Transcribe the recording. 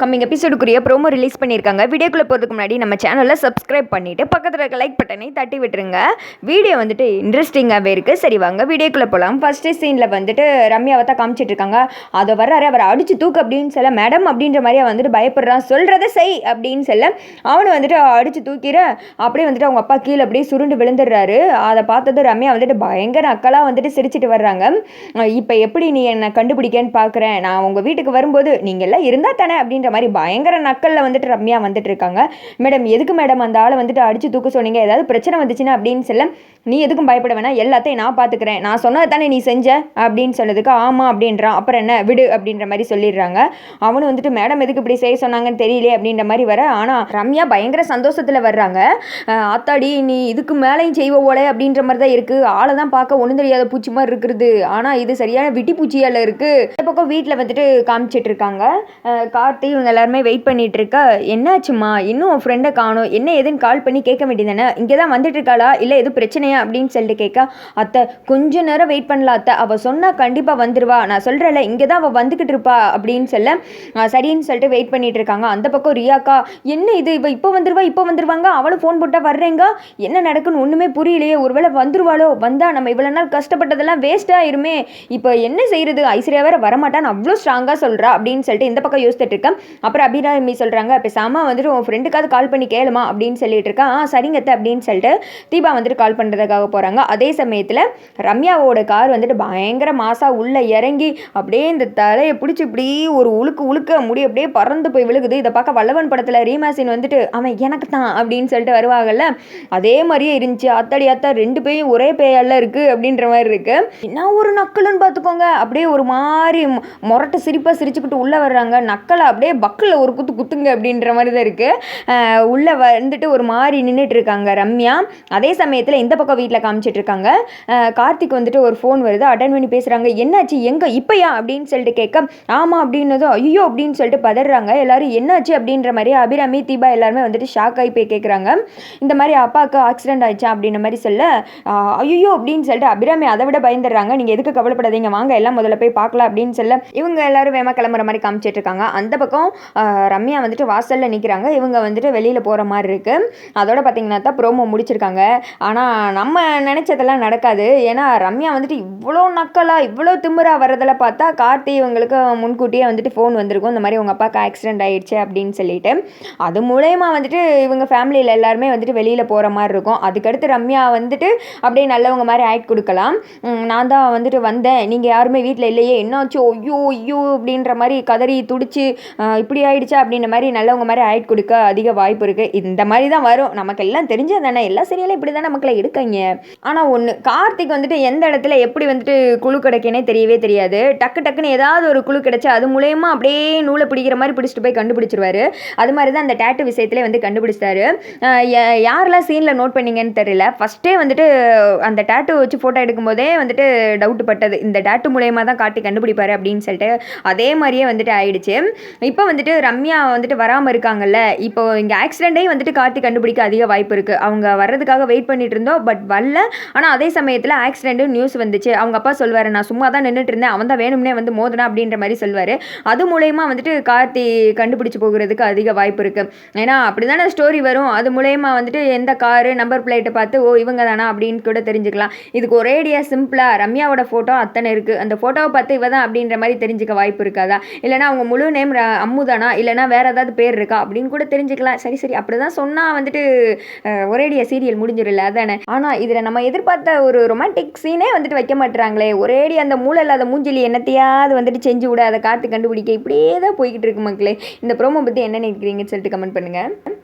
Coming எபிசோடுக்குரிய promo release பண்ணியிருக்காங்க. வீடியோக்குள்ளே போகிறதுக்கு முன்னாடி நம்ம சேனலில் சப்ஸ்கிரைப் பண்ணிவிட்டு பக்கத்தில் இருக்க லைக் பட்டனை தட்டி விட்டுருங்க. வீடியோ வந்துட்டு இன்ட்ரெஸ்டிங்காகவே இருக்குது சரி வாங்க வீடியோக்குள்ளே போகலாம் ஃபஸ்ட்டு சீனில் வந்துட்டு ரம்யாவை தான் காமிச்சிட்டு இருக்காங்க. அதை வர்றாரு. அவரை அடித்து தூக்கு அப்படின்னு சொல்ல மேடம் அப்படின்ற மாதிரியே வந்துட்டு பயப்படுறான். சொல்கிறத செய் அப்படின்னு சொல்ல அவனை வந்துட்டு அடித்து தூக்கிற அப்படியே வந்துட்டு அவங்க அப்பா கீழே அப்படியே சுருண்டு விழுந்துடுறாரு. அதை பார்த்தது ரம்யா வந்துட்டு பயங்கர அக்கலாக வந்துட்டு சிரிச்சிட்டு வர்றாங்க. இப்போ எப்படி நீ என்னை கண்டுபிடிக்கன்னு பார்க்குறேன் நான் உங்கள் வீட்டுக்கு வரும்போது நீங்கள் எல்லாம் இருந்தால் தானே அப்படின்ற மாதிரி பயங்கர நக்கலில் வந்துட்டு ரம்யா வந்துட்டு இருக்காங்க மேடம் எதுக்கு மேடம் அந்த ஆளை வந்துட்டு அடித்து தூக்க சொன்னீங்க? ஏதாவது பிரச்சனை வந்துச்சுன்னா அப்படின்னு சொல்ல நீ எதுக்கும் பயப்பட வேணாம். எல்லாத்தையும் நான் பார்த்துக்கிறேன் நான் சொன்னது தானே நீ செஞ்ச? அப்படின்னு சொன்னதுக்கு ஆமாம் அப்படின்றான் அப்புறம் என்ன? விடு அப்படின்ற மாதிரி சொல்லிடுறாங்க. அவனு வந்துட்டு மேடம் எதுக்கு இப்படி செய்ய சொன்னாங்கன்னு தெரியலே அப்படின்ற மாதிரி வர ஆனால் ரம்யா பயங்கர சந்தோஷத்தில் வர்றாங்க. ஆத்தாடி நீ இதுக்கு மேலேயும் செய்வ ஓலை அப்படின்ற மாதிரி தான் இருக்குது ஆளை தான் பார்க்க ஒன்றும் தெரியாத பூச்சி மாதிரி இருக்குது. ஆனால் இது சரியான விட்டி பூச்சியால் இருக்குது இந்த பக்கம் வீட்டில் வந்துட்டு காமிச்சிட்டு இருக்காங்க. கார்த்தி இவங்க எல்லாருமே வெயிட் பண்ணிட்டு இருக்க என்னாச்சுமா இன்னும் உன் ஃப்ரெண்டை காணும். என்ன ஏதுன்னு கால் பண்ணி கேட்க வேண்டியதானே இங்கே தான் வந்துட்டு இருக்காளா இல்லை எதுவும் பிரச்சனையா? அப்படின்னு சொல்லிட்டு கேட்க. அத்தை கொஞ்ச நேரம் வெயிட் பண்ணலாம் அத்தை. அவள் சொன்னால் கண்டிப்பாக வந்துடுவா நான் சொல்கிறேன்ல இங்கே தான் அவள் வந்துக்கிட்டு இருப்பா அப்படின்னு சொல்ல சரின்னு சொல்லிட்டு வெயிட் பண்ணிட்டு இருக்காங்க அந்த பக்கம் ரியாக்கா என்ன இது? இப்போ இப்போ வந்துருவா இப்போ வந்துருவாங்க? அவளும் ஃபோன் போட்டால் வர்றேங்க. என்ன நடக்குன்னு ஒன்றுமே புரியலையே. ஒருவேளை வந்துருவாளோ? வந்தால் நம்ம இவ்வளோ நாள் கஷ்டப்பட்டதெல்லாம் வேஸ்ட் ஆயிருமே. இப்போ என்ன செய்கிறது ஐஸ்வர்யா வேற வரமாட்டான்னு அவ்வளோ ஸ்ட்ராங்காக சொல்கிறா அப்படின்னு சொல்லிட்டு இந்த பக்கம் யோசிச்சுட்டு இருக்கேன் அப்புறம் அபிராமி சொல்கிறாங்க பேசாமல் வந்துட்டு உன் ஃப்ரெண்டுக்காவது கால் பண்ணி கேளுமா அப்படின்னு சொல்லிட்டு இருக்கான் ஆ சரிங்க அப்படின்னு சொல்லிட்டு தீபா வந்துட்டு கால் பண்ணுறதுக்காக போகிறாங்க அதே சமயத்தில் ரம்யாவோட கார் வந்துட்டு பயங்கர மாசாக உள்ளே இறங்கி அப்படியே இந்த தலையை பிடிச்சி இப்படி ஒரு உழுக்கு உழுக்க முடி அப்படியே பறந்து போய் விழுகுது. இதை பார்க்க வல்லவன் படத்தில் ரீமாசின் வந்துட்டு அவன் எனக்கு தான் அப்படின்னு சொல்லிட்டு வருவாங்கல்ல. அதே மாதிரியே இருந்துச்சு. அத்தாடி அத்தா ரெண்டு பேயும் ஒரே பேயால இருக்கு அப்படின்ற மாதிரி இருக்கு. என்ன ஒரு நக்கலுன்னு பார்த்துக்கோங்க. அப்படியே ஒரு மாதிரி மொ- சிரிப்பாக சிரிச்சுக்கிட்டு உள்ளே வர்றாங்க. நக்கலை அப்படியே பக்கில் ஒரு குத்து குத்துங்க அப்படின்ற மாதிரி தான் இருக்குது உள்ளே வந்துட்டு ஒரு மாதிரி நின்றுட்டு இருக்காங்க ரம்யா. அதே சமயத்தில் இந்த பக்கம் வீட்டில் காமிச்சிட்டு இருக்காங்க கார்த்திக் வந்துட்டு ஒரு ஃபோன் வருது. அட்டன் பண்ணி பேசுகிறாங்க என்னாச்சு? எங்கே? இப்போயா? அப்படின்னு சொல்லிட்டு கேட்க ஆமாம் அப்படின்னதும் ஐயோ அப்படின்னு சொல்லிட்டு பதறாங்க. எல்லாரும் என்னாச்சு? அப்படின்ற மாதிரி அபிராமி தீபா எல்லாருமே வந்துட்டு ஷாக் ஆகி போய் கேட்குறாங்க இந்த மாதிரி அப்பாவுக்கு ஆக்சிடென்ட் ஆயிடுச்சா? அப்படின்ற மாதிரி சொல்ல ஐயோ அப்படின்னு சொல்லிட்டு அபிராமி அதை விட பயந்துடுறாங்க. நீங்கள் எதுக்கு கவலைப்படாதீங்க. வாங்க எல்லாம் முதல்ல போய் பார்க்கலாம். அப்படின்னு சொல்ல இவங்க எல்லாரும் வேமா கிளம்புற மாதிரி காமிச்சிட்டு இருக்காங்க அந்த பக்கம் பக்கம் ரம்யா வந்துட்டு வாசலில் நிற்கிறாங்க இவங்க வந்துட்டு வெளியில் போகிற மாதிரி இருக்குது அதோட பார்த்திங்கனா தான் ப்ரோமோ முடிச்சிருக்காங்க. ஆனால் நம்ம நினச்சதெல்லாம் நடக்காது. ஏன்னா ரம்யா வந்துட்டு இவ்வளோ நக்கலாக இவ்வளோ திமுறாக வரதில் பார்த்தா கார்த்தி இவங்களுக்கு முன்கூட்டியே வந்துட்டு ஃபோன் வந்திருக்கும். இந்த மாதிரி உங்கள் அப்பாவுக்கு ஆக்சிடென்ட் ஆகிடுச்சு அப்படின்னு சொல்லிட்டு. அது மூலயமா வந்துட்டு இவங்க ஃபேமிலியில் எல்லாருமே வந்துட்டு வெளியில் போகிற மாதிரி இருக்கும். அதுக்கடுத்து ரம்யா வந்துட்டு அப்படியே நல்லவங்க மாதிரி ஆக்ட் கொடுக்கலாம். நான் தான் வந்துட்டு வந்தேன். நீங்கள் யாருமே வீட்டில் இல்லையே. என்னாச்சு? ஐயோ ஐயோ அப்படின்ற மாதிரி கதறி துடிச்சு இப்படி ஆயிடுச்சா அப்படின்ற மாதிரி நல்லவங்க மாதிரி ஆக்ட் கொடுக்க அதிக வாய்ப்பு இருக்குது இந்த மாதிரி தான் வரும். நமக்கு எல்லாம் தெரிஞ்சது தானே? எல்லா சீரியலும் இப்படி தான் மக்களை எடுக்கங்க. ஆனால் ஒன்று கார்த்திக் வந்துட்டு எந்த இடத்துல எப்படி வந்துட்டு குழு கிடைக்கனே தெரியவே தெரியாது. டக்கு டக்குன்னு ஏதாவது ஒரு குழு கிடைச்சா அது மூலயமா அப்படியே நூலை பிடிக்கிற மாதிரி பிடிச்சிட்டு போய் கண்டுபிடிச்சிருவாரு. அது மாதிரி தான் அந்த டேட்டு விஷயத்திலே வந்து கண்டுபிடிச்சிட்டாரு. யா- யாரெல்லாம் சீனில் நோட் பண்ணீங்கன்னு தெரியல. ஃபஸ்ட்டே வந்துட்டு அந்த டேட்டு வச்சு ஃபோட்டோ எடுக்கும்போதே வந்துட்டு டவுட் பட்டது. இந்த டேட்டு மூலயமா தான் காட்டி கண்டுபிடிப்பாரு அப்படின்னு சொல்லிட்டு அதே மாதிரியே வந்துட்டு ஆயிடுச்சு. இப்போ வந்துட்டு ரம்யா வந்துட்டு வராமல் இருக்காங்கல்ல இப்போ இங்கே ஆக்சிடென்ட்டே வந்துட்டு கார்த்தி கண்டுபிடிக்க அதிக வாய்ப்பு இருக்குது அவங்க வர்றதுக்காக வெயிட் பண்ணிட்டு இருந்தோம் பட் வரல. ஆனால் அதே சமயத்தில் ஆக்சிடென்ட்டு நியூஸ் வந்துச்சு. அவங்க அப்பா சொல்வார் நான் சும்மா தான் நின்றுட்டு இருந்தேன். அவன் தான் வேணும்னே வந்து மோதனா அப்படின்ற மாதிரி சொல்வார். அது மூலயமா வந்துட்டு கார்த்தி கண்டுபிடிச்சி போகிறதுக்கு அதிக வாய்ப்பு இருக்குது ஏன்னா அப்படி தானே ஸ்டோரி வரும். அது மூலயமா வந்துட்டு எந்த காரு நம்பர் பிளேட்டை பார்த்து ஓ இவங்க தானா அப்படின்னு கூட தெரிஞ்சுக்கலாம். இதுக்கு ஒரேடியாக சிம்பிளாக ரம்யாவோட ஃபோட்டோ அத்தனை இருக்குது அந்த ஃபோட்டோவை பார்த்து இவ தான் அப்படின்ற மாதிரி தெரிஞ்சுக்க வாய்ப்பு இருக்காதா இல்லைனா அவங்க முழு நேம் அம்முதானா இல்லைனா வேறு ஏதாவது பேர் இருக்கா? அப்படின்னு கூட தெரிஞ்சுக்கலாம். சரி சரி. அப்படி தான் சொன்னால் வந்துட்டு அஹ், ஒரேடியா சீரியல் முடிஞ்சிடல அதானே? ஆனால் இதில் நம்ம எதிர்பார்த்த ஒரு ரொமான்டிக் சீனே வந்துட்டு வைக்க மாட்டுறாங்களே ஒரேடி அந்த மூளை இல்லாத மூஞ்சலி என்னத்தையாவது வந்துட்டு செஞ்சு விட அதை காற்று கண்டுபிடிக்க. இப்படியே தான் போய்கிட்டு இருக்கு மக்களே. இந்த ப்ரோமோ பற்றி என்ன நினைக்கிறீங்கன்னு சொல்லிட்டு கமெண்ட் பண்ணுங்கள்